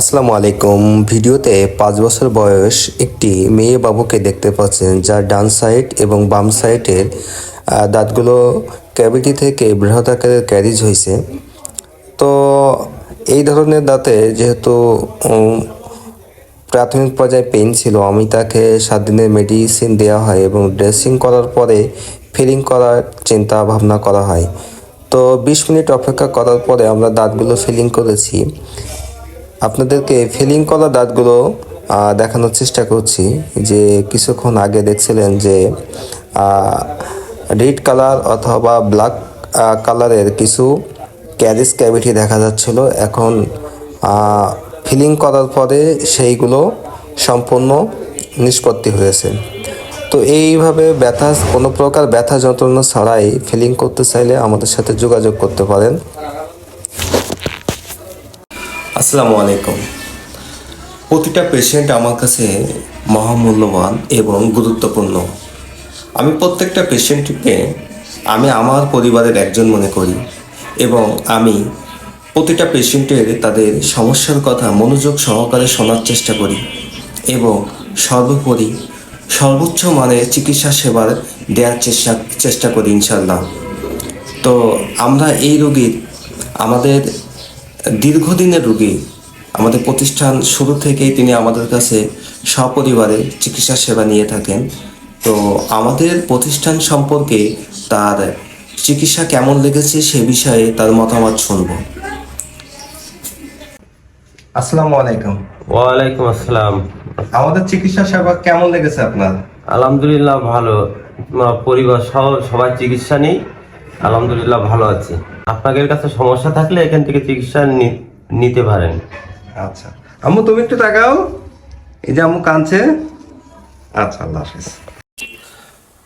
আসসালামু আলাইকুম। ভিডিওতে পাঁচ বছর বয়স একটি মেয়ে বাবুকে দেখতে পাচ্ছেন, যার ডান সাইড এবং বাম সাইডের দাঁতগুলো ক্যাভিটি থেকে বৃহৎ আকারের ক্যারিজ হয়েছে তো এই ধরনের দাঁতে যেহেতু প্রাথমিক পর্যায়ে পেন ছিল, আমি তাকে সাত দিনের মেডিসিন দেওয়া হয় এবং ড্রেসিং করার পরে ফিলিং করার চিন্তা ভাবনা করা হয়। তো বিশ মিনিট অপেক্ষা করার পরে আমরা দাঁতগুলো ফিলিং করেছি। আপনাদেরকে ফিলিং করা দাঁতগুলো দেখানোর চেষ্টা করছি যে কিছুক্ষণ আগে দেখছিলেন যে রেড কালার অথবা ব্ল্যাক কালারের কিছু ক্যারিস ক্যাভিটি দেখা যাচ্ছিল। এখন ফিলিং করার পরে সেইগুলো সম্পূর্ণ নিষ্পত্তি হয়েছে। তো এইভাবে ব্যথা, কোনো প্রকার ব্যথা যন্ত্রণা ছাড়াই ফিলিং করতে চাইলে আমাদের সাথে যোগাযোগ করতে পারেন। আসসালামু আলাইকুম প্রতিটা পেশেন্ট আমার কাছে মহামূল্যবান এবং গুরুত্বপূর্ণ। আমি প্রত্যেকটা পেশেন্টকে আমি আমার পরিবারের একজন মনে করি এবং আমি প্রতিটা পেশেন্টের তাদের সমস্যার কথা মনোযোগ সহকারে শোনার চেষ্টা করি এবং সর্বোপরি সর্বোচ্চ মানের চিকিৎসা সেবার দেওয়ার চেষ্টা চেষ্টা করি ইনশাল্লাহ তো আমরা এই রোগীর আমাদের দীর্ঘদিনের রোগী আমাদের প্রতিষ্ঠান শুরু থেকেই তিনি আমাদের কাছে সপরিবারে চিকিৎসা সেবা নিয়ে থাকেন। তো আমাদের প্রতিষ্ঠান সম্পর্কে তার চিকিৎসা কেমন লেগেছে সে বিষয়ে তার মতামত শুনব। আসসালামু আলাইকুম। ওয়ালাইকুম আসসালাম। আমাদের চিকিৎসা সেবা কেমন লেগেছে আপনার? আলহামদুলিল্লাহ ভালো। পরিবার সহ সবাই চিকিৎসা নেই। আলহামদুলিল্লাহ ভালো আছি। আপনাদের কাছে সমস্যা থাকলে এখান থেকে চিকিৎসা নি- নিতে পারেন। আচ্ছা। আম্মু তুমি একটু তাকাও। এই যে আম্মু কাঁদছে। আচ্ছা আল্লাহ হাফিজ।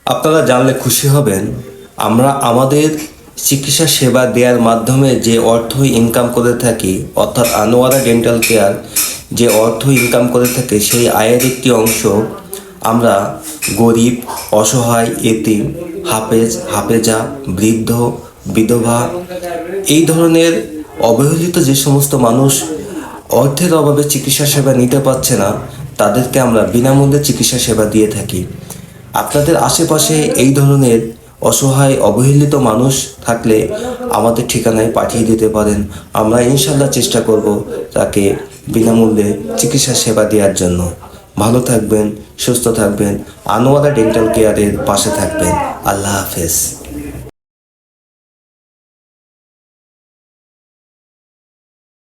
আপনারা জানলে খুশি হবেন আমরা আমাদের চিকিৎসা সেবা দেওয়ার মাধ্যমে যে অর্থ ইনকাম করে থাকি অর্থাৎ আনোয়ারা ডেন্টাল কেয়ার যে অর্থ ইনকাম করে থাকে সেই আয়ের একটি অংশ আমরা গরিব অসহায় এতিম হাফেজ, হাফেজা, বৃদ্ধ, বিধবা এই ধরনের অবহেলিত যে সমস্ত মানুষ অর্থের অভাবে চিকিৎসা সেবা নিতে পারছে না, তাদেরকে আমরা বিনামূল্যে চিকিৎসা সেবা দিয়ে থাকি। আপনাদের আশেপাশে এই ধরনের অসহায়, অবহেলিত মানুষ থাকলে আমাদের ঠিকানায় পাঠিয়ে দিতে পারেন। আমরা ইনশাল্লাহ চেষ্টা করব তাকে বিনামূল্যে চিকিৎসা সেবা দেওয়ার জন্য। ভালো থাকবেন সুস্থ থাকবেন। আনোয়ারা ডেন্টাল কেয়ারের পাশে থাকবেন। আল্লাহ হাফেজ।